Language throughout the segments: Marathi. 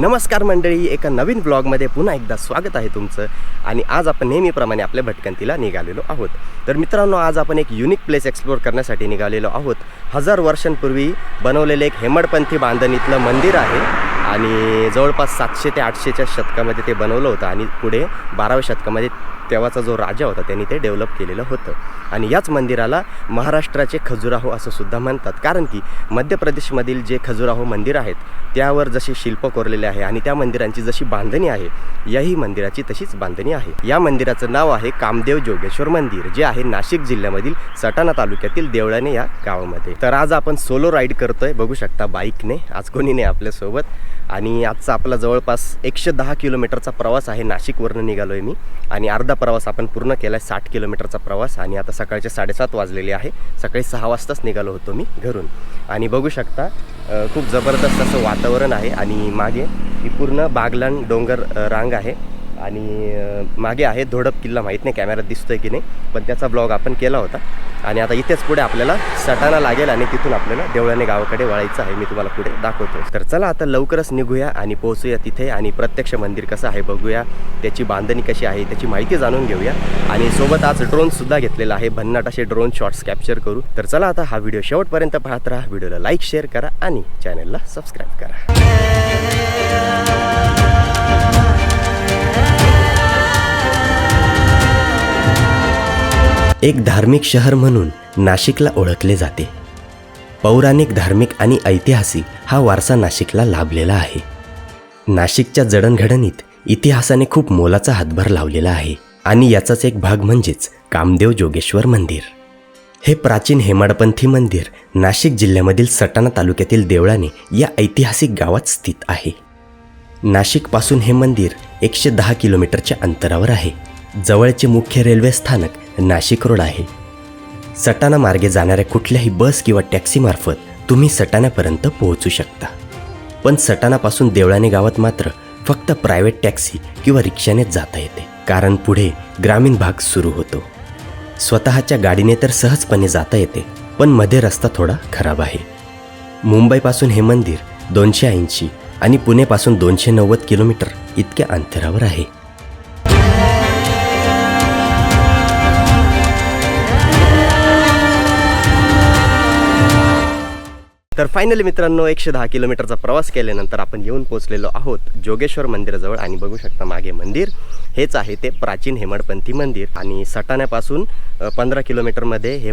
नमस्कार मंडळी एका नवीन ब्लॉगमध्ये पुन्हा एकदा स्वागत आहे तुमचं. आणि आज आपण नेहमीप्रमाणे आपल्या भटकंतीला निघालेलो आहोत. तर मित्रांनो आज आपण एक युनिक प्लेस एक्सप्लोअर करण्यासाठी निघालेलो आहोत. हजार वर्षांपूर्वी बनवलेले एक हेमडपंथी बांधणीतलं मंदिर आहे. आणि जवळपास सातशे ते आठशेच्या शतकामध्ये ते बनवलं होतं. आणि पुढे बाराव्या शतकामध्ये तेव्हाचा जो राजा होता त्यांनी ते डेव्हलप केलेलं होतं. आणि याच मंदिराला महाराष्ट्राचे खजुराहो असं सुद्धा म्हणतात. कारण की मध्य प्रदेशमधील जे खजुराहो मंदिर आहेत त्यावर जसे शिल्प कोरलेले आहे आणि त्या मंदिरांची जशी बांधणी आहे याही मंदिराची तशीच बांधणी आहे. या मंदिराचं नाव आहे कामदेव जोगेश्वर मंदिर जे आहे नाशिक जिल्ह्यामधील सटाणा तालुक्यातील देवळाने या गावामध्ये. तर आज आपण सोलो राईड करतोय. बघू शकता बाईकने आज कोणी नाही आपल्यासोबत. आणि आजचा आपला जवळपास एकशे दहा किलोमीटरचा प्रवास आहे. नाशिकवरनं निघालो आहे मी. आणि अर्धा प्रवास आपण पूर्ण केला आहे साठ किलोमीटरचा प्रवास. आणि आता सकाळचे साडेसात वाजलेले आहे. सकाळी सहा वाजताच निघालो होतो मी घरून. आणि बघू शकता खूप जबरदस्त असं वातावरण आहे. आणि मागे ही पूर्ण बागलान डोंगर रांग आहे. आणि मागे आहे धोडप किल्ला माहीत नाही कॅमेऱ्यात दिसतोय की नाही पण त्याचा ब्लॉग आपण केला होता. आणि आता इथेच पुढे आपल्याला सटाणा लागेल आणि तिथून आपल्याला देवळाने गावाकडे वळायचं आहे. मी तुम्हाला पुढे दाखवतो तर चला आता लवकरच निघूया आणि पोहोचूया तिथे आणि प्रत्यक्ष मंदिर कसं आहे बघूया. त्याची बांधणी कशी आहे त्याची माहिती जाणून घेऊया. आणि सोबत आज ड्रोनसुद्धा घेतलेला आहे. भन्नाट असे ड्रोन शॉट्स कॅप्चर करू. तर चला आता हा व्हिडिओ शेवटपर्यंत पाहत राहा. व्हिडिओला लाईक शेअर करा आणि चॅनलला सबस्क्राईब करा. एक धार्मिक शहर म्हणून नाशिकला ओळखले जाते. पौराणिक धार्मिक आणि ऐतिहासिक हा वारसा नाशिकला लाभलेला आहे. नाशिकच्या जडणघडणीत इतिहासाने खूप मोलाचा हातभार लावलेला आहे आणि याचाच एक भाग म्हणजेच कामदेव जोगेश्वर मंदिर. हे प्राचीन हेमाडपंथी मंदिर नाशिक जिल्ह्यामधील सटाणा तालुक्यातील देवळाने या ऐतिहासिक गावात स्थित आहे. नाशिकपासून हे मंदिर एकशे दहा किलोमीटरच्या अंतरावर आहे. जवळचे मुख्य रेल्वे स्थानक नाशिक रोड आहे. सटाणा मार्गे जाणाऱ्या कुठल्याही बस किंवा टॅक्सीमार्फत तुम्ही सटाण्यापर्यंत पोहोचू शकता. पण सटाणापासून देवळाने गावात मात्र फक्त प्रायव्हेट टॅक्सी किंवा रिक्षानेच जाता येते. कारण पुढे ग्रामीण भाग सुरू होतो. स्वतःच्या गाडीने तर सहजपणे जाता येते पण मध्ये रस्ता थोडा खराब आहे. मुंबईपासून हे मंदिर दोनशे ऐंशी आणि पुणेपासून दोनशे नव्वद किलोमीटर इतक्या अंतरावर आहे. तर फायनली मित्रांनो एकशे दहा किलोमीटरचा प्रवास केल्यानंतर आपण येऊन पोहोचलेलो आहोत जोगेश्वर मंदिराजवळ. आणि बघू शकता मागे मंदिर हेच आहे ते प्राचीन हेमडपंथी मंदिर. आणि सटाण्यापासून पंधरा किलोमीटरमध्ये हे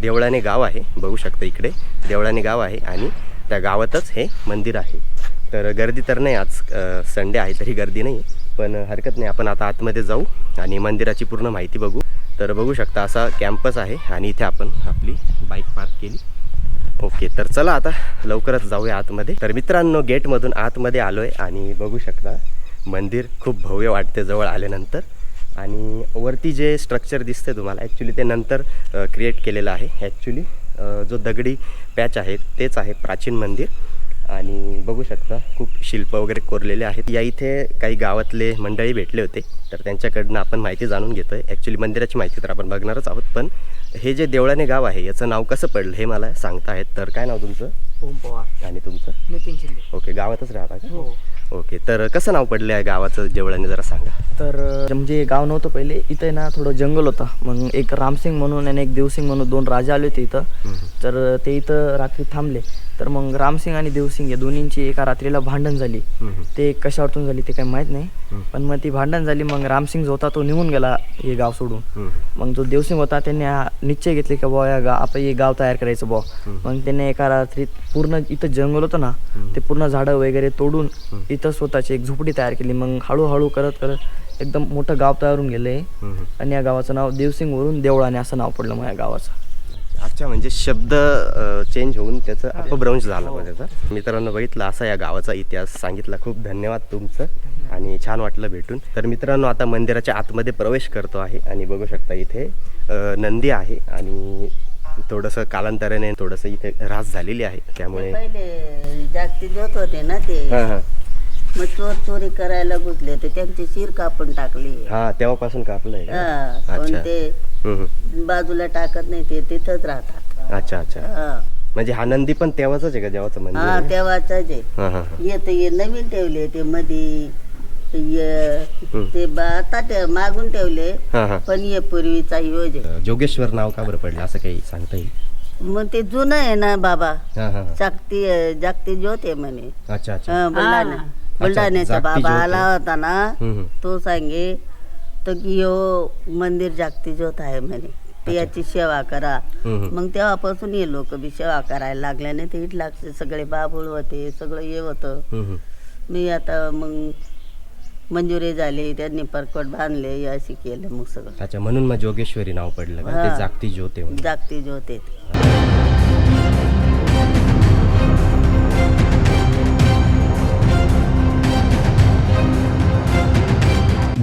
देवळाने गाव आहे. बघू शकता इकडे देवळाने गाव आहे आणि त्या गावातच हे मंदिर आहे. तर गर्दी तर नाही आज संडे आहे तरी गर्दी नाही पण हरकत नाही. आपण आता आतमध्ये जाऊ आणि मंदिराची पूर्ण माहिती बघू. तर बघू शकता असा कॅम्पस आहे आणि इथे आपण आपली बाईक पार्क केली. ओके तर चला आता लवकरच जाऊया आतमध्ये. तर मित्रांनो गेटमधून आतमध्ये आलो आहे आणि बघू शकता मंदिर खूप भव्य वाटते जवळ आल्यानंतर. आणि वरती जे स्ट्रक्चर दिसते तुम्हाला ॲक्च्युली ते नंतर क्रिएट केलेलं आहे. ॲक्च्युली जो दगडी पॅच आहे तेच आहे प्राचीन मंदिर. आणि बघू शकता खूप शिल्प वगैरे कोरलेले आहेत. या इथे काही गावातले मंडळी भेटले होते तर त्यांच्याकडनं आपण माहिती जाणून घेतोय. ॲक्च्युली मंदिराची माहिती तर आपण बघणारच आहोत पण हे जे देवळाने गाव आहे याचं नाव कसं पडलं हे मला सांगता आहेत तर काय नाव तुमचं? ओम पवार. आणि तुमचं? नितीन शिंदे. ओके गावातच राहता का? हो. ओके तर कसं नाव पडलं आहे गावाचं देवळाने जरा सांगा. तर म्हणजे गाव नव्हतं पहिले इथे ना थोडं जंगल होतं. मग एक रामसिंग म्हणून आणि एक देवसिंग म्हणून दोन राजा आले होते इथं. तर ते इथं रात्री थांबले. तर मग रामसिंग आणि देवसिंग या दोन्हींची एका रात्रीला भांडण झाली. ते कशावरतून झाली ते काही माहीत नाही. पण मग ती भांडण झाली मग रामसिंग जो होता तो निघून गेला हे गाव सोडून. मग जो देवसिंग होता त्यांनी हा निश्चय घेतले की बुवा या गा आपण हे गाव तयार करायचं बुवा. मग त्याने एका रात्रीत पूर्ण इथं जंगल होतं ना ते पूर्ण झाडं वगैरे तोडून इथं स्वतःची एक झोपडी तयार केली. मग हळूहळू करत करत एकदम मोठं गाव तयार होऊन गेले आणि या गावाचं नाव देवसिंग वरून देवळाने असं नाव पडलं मग या गावाचं. अच्छा म्हणजे शब्द चेंज होऊन त्याचं अपभ्रंश झाला म्हणजे त्याचा. मित्रांनो बघितलं असा या गावाचा इतिहास सांगितला. खूप धन्यवाद तुमचं. आणि छान वाटलं भेटून. तर मित्रांनो आता मंदिराच्या आतमध्ये प्रवेश करतो आहे. आणि बघू शकता इथे नंदी आहे. आणि थोडंसं कालांतराने थोडंसं इथे ऱ्हास झालेली आहे. त्यामुळे पहिले जागती जोत होते ना ते. हां हां. मग चोर चोरी करायला घुसले तर त्यांची शिर कापून टाकली. हां तेव्हापासून कापलं आहे का? हा, पण अच्छा. ते. बाजूला टाकत नाही ते तिथंच राहतात अच्छा अच्छा हा. म्हणजे हा नंदी पण तेव्हाच आहे का देवाचं मंदिर हा आहे? तेव्हाच आहे हा हा हा. येत ये नवीन ठेवले ते मध्ये ये-. ते बा- आता ते मागून ठेवले हा हा पण ये पूर्वीचा योज आहे जोगेश्वर नाव का बरं पडलं असं काही सांगता येईल मग ते जुनं आहे ना बाबा हा हा हा. जागती जागती ज्योत आहे म्हणे अच्छा अच्छा हा, बुलढाणा बुलढाण्याचा जागती बाबा ज्योत आला. होता ना हम्म, हम्म. तो सांगे तर की हो मंदिर जागती ज्योत आहे म्हणे ते याची सेवा करा. मग तेव्हापासून हे लोक बी सेवा करायला लागल्याने ते इट लागते सगळे बाबुळ होते सगळं हे होतं. मी आता मग मंजुरी झाली त्यांनी परकट बांधले अशी केलं मग सगळं अच्छा म्हणून मग जोगेश्वरी नाव पडलं का. ते जागती ज्योत आहे म्हणून. जागती ज्योत आहे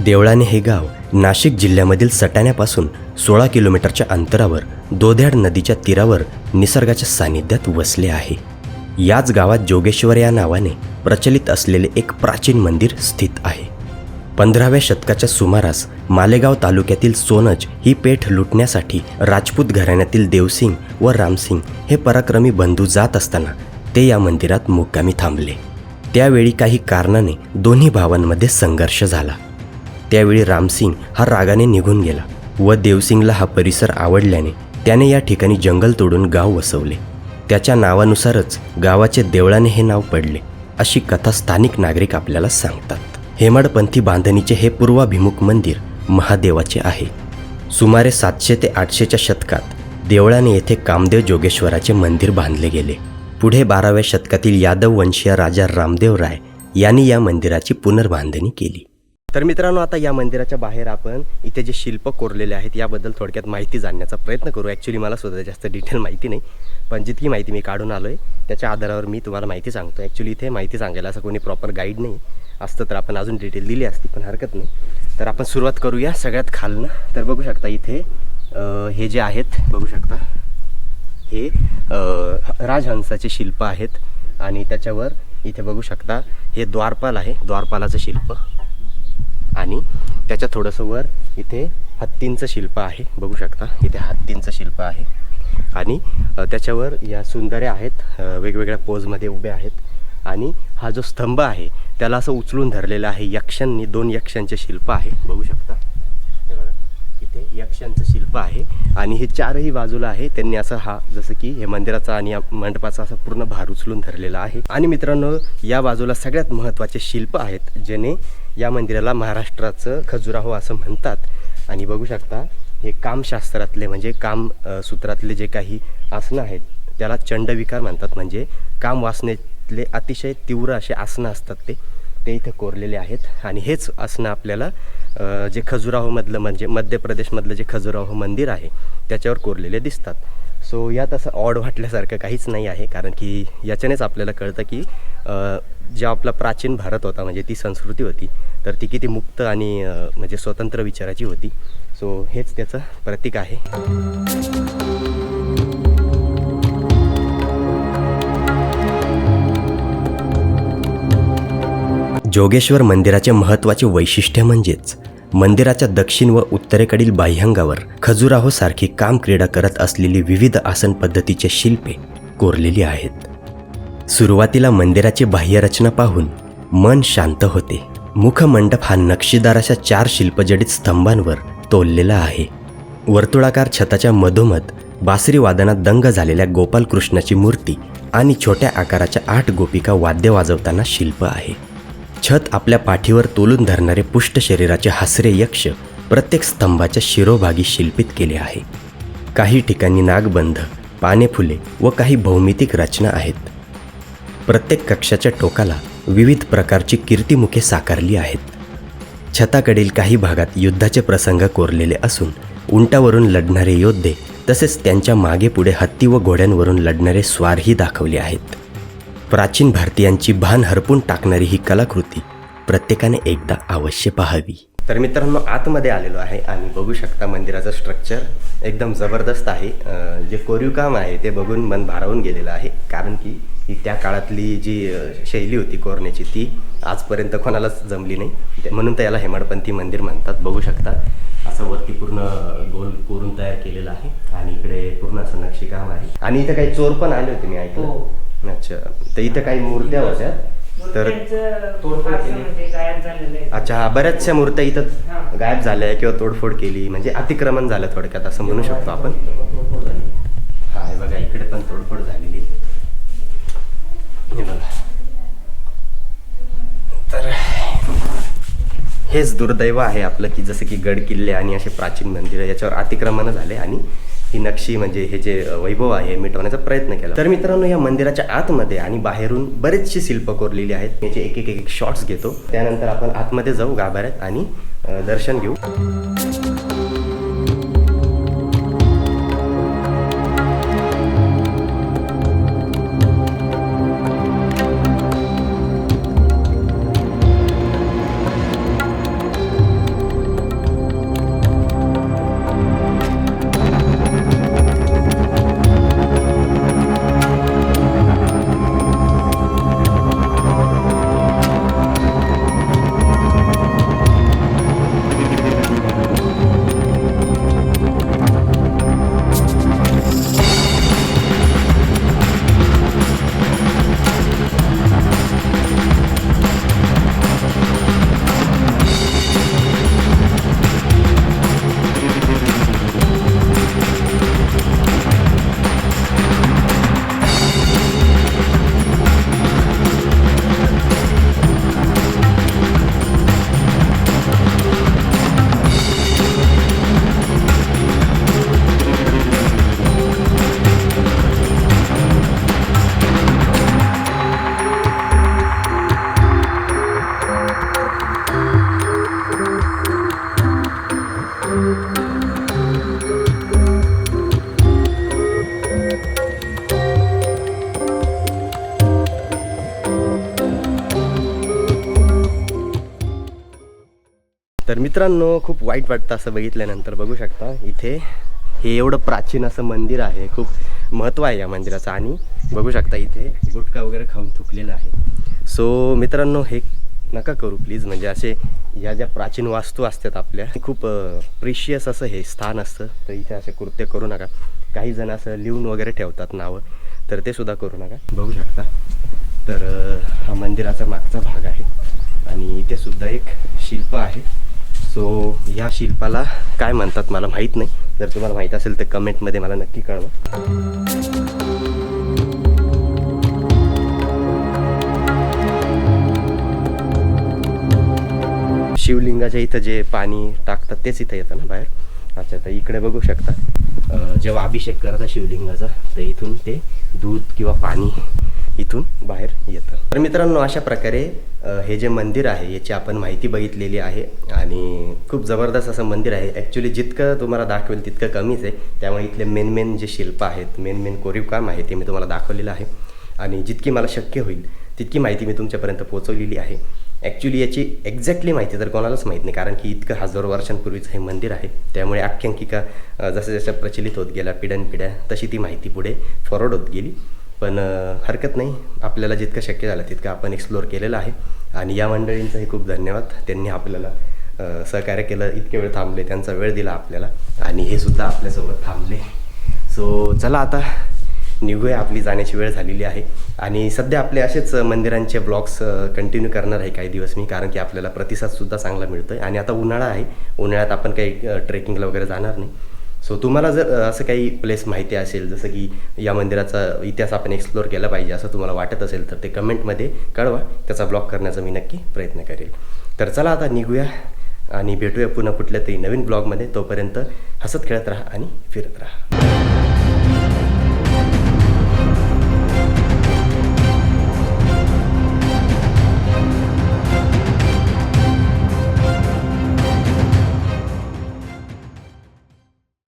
देवळाने हे गाव नाशिक जिल्ह्यामधील सटाण्यापासून सोळा किलोमीटरच्या अंतरावर दोध्याड नदीच्या तीरावर निसर्गाच्या सानिध्यात वसले आहे. याच गावात जोगेश्वर या नावाने प्रचलित असलेले एक प्राचीन मंदिर स्थित आहे. पंधराव्या शतकाच्या सुमारास मालेगाव तालुक्यातील सोनज ही पेठ लुटण्यासाठी राजपूत घराण्यातील देवसिंग व रामसिंग हे पराक्रमी बंधू जात असताना ते या मंदिरात मुक्कामी थांबले. त्यावेळी काही कारणाने दोन्ही भावांमध्ये संघर्ष झाला. त्यावेळी रामसिंग हा रागाने निघून गेला व देवसिंगला हा परिसर आवडल्याने त्याने या ठिकाणी जंगल तोडून गाव वसवले. त्याच्या नावानुसारच गावाचे देवळाने हे नाव पडले अशी कथा स्थानिक नागरिक आपल्याला सांगतात. हेमाडपंथी बांधणीचे हे पूर्वाभिमुख मंदिर महादेवाचे आहे. सुमारे सातशे ते आठशेच्या शतकात देवळाने येथे कामदेव जोगेश्वराचे मंदिर बांधले गेले. पुढे बाराव्या शतकातील यादव वंशीय राजा रामदेव राय यांनी या मंदिराची पुनर्बांधणी केली. तर मित्रांनो आता या मंदिराच्या बाहेर आपण इथे जे शिल्प कोरलेले आहेत याबद्दल थोडक्यात माहिती जाणण्याचा प्रयत्न करू. ॲक्च्युली मला सुद्धा जास्त डिटेल माहिती नाही पण जितकी माहिती मी काढून आलो आहे त्याच्या आधारावर मी तुम्हाला माहिती सांगतो ॲक्च्युली इथे माहिती सांगायला असं कोणी प्रॉपर गाईड नाही. असतं तर आपण अजून डिटेल दिली असती पण हरकत नाही. तर आपण सुरुवात करूया सगळ्यात खालनं. तर बघू शकता इथे हे जे आहेत बघू शकता. हे राजहंसाचे शिल्प आहेत. आणि त्याच्यावर इथे बघू शकता हे द्वारपाल आहे. द्वारपालाचं शिल्प. आणि त्याच्या थोडंसं वर इथे हत्तींचं शिल्प आहे. बघू शकता इथे हत्तींचं शिल्प आहे. आणि त्याच्यावर या सुंदऱ्या आहेत वेगवेगळ्या पोजमध्ये उभ्या आहेत. आणि हा जो स्तंभ आहे त्याला असं उचलून धरलेला आहे यक्षांनी दोन यक्षांचे शिल्प आहे. बघू शकता. इथे यक्षांचं शिल्प आहे. आणि हे चारही बाजूला आहे. त्यांनी असं हा जसं की हे मंदिराचा आणि या मंडपाचा असा पूर्ण भार उचलून धरलेला आहे. आणि मित्रांनो या बाजूला सगळ्यात महत्त्वाचे शिल्प आहेत ज्याने या मंदिराला महाराष्ट्राचं खजुराहो असं म्हणतात. आणि बघू शकता हे कामशास्त्रातले म्हणजे काम सूत्रातले जे काही आसनं आहेत त्याला चंडविकार म्हणतात. म्हणजे काम वासनेतले अतिशय तीव्र असे आसनं असतात ते. ते इथे कोरलेले आहेत. आणि हेच आसनं आपल्याला जे खजुराहोमधलं म्हणजे मध्य प्रदेशमधलं जे खजुराहो मंदिर आहे त्याच्यावर कोरलेले दिसतात. सो यात असं ऑड वाटल्यासारखं काहीच नाही आहे. कारण की याच्यानेच आपल्याला कळतं की जे आपला प्राचीन भारत होता म्हणजे ती संस्कृती होती तर ती किती मुक्त आणि म्हणजे स्वतंत्र विचाराची होती. सो हेच त्याचं प्रतीक आहे. जोगेश्वर मंदिराचे महत्त्वाचे वैशिष्ट्य म्हणजेच मंदिराच्या दक्षिण व उत्तरेकडील बाह्यंगावर खजुराहो सारखी काम क्रीडा करत असलेली विविध आसन पद्धतीचे शिल्पे कोरलेली आहेत. सुरुवातीला मंदिराची बाह्यरचना पाहून मन शांत होते. मुखमंडप हा नक्षीदार अशा चार शिल्पजडित स्तंभांवर तोललेला आहे. वर्तुळाकार छताच्या मधोमध बासरी वादनात दंग झालेल्या गोपालकृष्णाची मूर्ती आणि छोट्या आकाराच्या आठ गोपिका वाद्य वाजवताना शिल्प आहे. छत आपल्या पाठीवर तोलून धरणारे पुष्ट शरीराचे हसरे यक्ष प्रत्येक स्तंभाच्या शिरोभागी शिल्पित केले आहे. काही ठिकाणी नागबंध पाने फुले व काही भौमितिक रचना आहेत. प्रत्येक कक्षाच्या टोकाला विविध प्रकारची कीर्तिमुखे साकारली आहेत. छताकडील काही भागात युद्धाचे प्रसंग कोरलेले असून उंटावरून लढणारे योद्धे तसेच त्यांच्या मागे पुढे हत्ती व घोड्यांवरून लढणारे स्वारही दाखवले आहेत. प्राचीन भारतीयांची भान हरपून टाकणारी ही कलाकृती प्रत्येकाने एकदा अवश्य पाहावी. तर मित्रांनो आतमध्ये आलेलो आहे आणि बघू शकता मंदिराचं स्ट्रक्चर एकदम जबरदस्त आहे. जे कोरीव काम आहे ते बघून मन भारावून गेलेलं आहे. कारण की ही त्या काळातली जी शैली होती कोरण्याची ती आजपर्यंत कोणालाच जमली नाही. म्हणून तर याला हेमाडपंथी मंदिर म्हणतात. बघू शकता असं वरती पूर्ण गोल कोरून तयार केलेलं आहे आणि इकडे पूर्ण असं नक्षी नक्षीकाम आहे. आणि इथं काही चोर पण आले होते मी ऐकलं. अच्छा. तर इथं काही मूर्त्या होत्या. तर. म्हणजे अच्छा हा बऱ्याचशा मूर्त्या इथं. गायब झाल्या किंवा तोडफोड केली म्हणजे अतिक्रमण झालं थोडक्यात असं म्हणू शकतो आपण हा हे बघा इकडे पण तोडफोड झालेली आहे. हे बघा तर हेच दुर्दैव आहे आपलं की जसं की गड किल्ले आणि असे प्राचीन मंदिरं याच्यावर अतिक्रमण झाले आणि ही नक्षी म्हणजे हे जे वैभव आहे मिटवण्याचा प्रयत्न केला. तर मित्रांनो या मंदिराच्या आतमध्ये आणि बाहेरून बरेचशी शिल्प कोरलेली आहेत. याचे एक एक एक शॉट्स घेतो. त्यानंतर आपण आतमध्ये जाऊ गाभाऱ्यात आणि दर्शन घेऊ. तर मित्रांनो खूप वाईट वाटतं असं बघितल्यानंतर. बघू शकता इथे हे एवढं प्राचीन असं मंदिर आहे. खूप महत्त्व आहे या मंदिराचं. आणि बघू शकता इथे गुटखा वगैरे खाऊन थुकलेला आहे. सो मित्रांनो हे नका करू प्लीज म्हणजे असे या ज्या प्राचीन वास्तू असतात आपल्या खूप प्रिशियस असं हे स्थान असतं. तर इथे असे कृत्य करू नका. काही जण असं लिहून वगैरे ठेवतात नावं तर ते सुद्धा करू नका. बघू शकता. तर हा मंदिराचा मागचा भाग आहे. आणि इथे सुद्धा एक शिल्प आहे. सो या शिल्पाला काय म्हणतात मला माहीत नाही. जर तुम्हाला माहीत असेल तर कमेंटमध्ये मला नक्की कळवा. शिवलिंगाच्या इथं जे पाणी टाकतात तेच इथं येतं ना बाहेर. अच्छा तर इकडे बघू शकता जेव्हा अभिषेक करता शिवलिंगाचा तर इथून ते दूध किंवा पाणी इथून बाहेर येतं. तर मित्रांनो अशा प्रकारे हे जे मंदिर आहे याची आपण माहिती बघितलेली आहे आणि खूप जबरदस्त असं मंदिर आहे. ॲक्च्युली जितकं तुम्हाला दाखवेल तितकं कमीच आहे. त्यामुळे इथले मेन मेन जे शिल्प आहेत मेन मेन कोरीव काम आहे ते मी तुम्हाला दाखवलेलं आहे. आणि जितकी मला शक्य होईल तितकी माहिती मी तुमच्यापर्यंत पोहोचवलेली आहे. ॲक्च्युली याची एक्झॅक्टली माहिती तर कोणालाच माहीत नाही कारण की इतकं हजारो वर्षांपूर्वीचं हे मंदिर आहे. त्यामुळे आख्यांकिका जसं जसं प्रचलित होत गेल्या पिढ्यानपिढ्या तशी ती माहिती पुढे फॉरवर्ड होत गेली. पण हरकत नाही. आपल्याला जितकं शक्य झालं तितकं आपण एक्सप्लोअर केलेलं आहे. आणि या मंडळींचंही खूप धन्यवाद. त्यांनी आपल्याला सहकार्य केलं इतके वेळ थांबले त्यांचा वेळ दिला आपल्याला. आणि हे सुद्धा आपल्यासोबत थांबले. सो चला आता निघूया आपली जाण्याची वेळ झालेली आहे. आणि सध्या आपले असेच मंदिरांचे ब्लॉग्स कंटिन्यू करणार आहे काही दिवस मी कारण की आपल्याला प्रतिसादसुद्धा चांगला मिळतो आहे आणि आता उन्हाळा आहे. उन्हाळ्यात आपण काही ट्रेकिंगला वगैरे जाणार नाही. सो तुम्हाला जर असं काही प्लेस माहिती असेल जसं की या मंदिराचा इतिहास आपण एक्सप्लोअर केला पाहिजे असं तुम्हाला वाटत असेल तर ते कमेंटमध्ये कळवा. त्याचा ब्लॉग करण्याचा मी नक्की प्रयत्न करेल. तर चला आता निघूया आणि भेटूया पुन्हा कुठल्या तरी नवीन ब्लॉगमध्ये तोपर्यंत हसत खेळत राहा आणि फिरत राहा.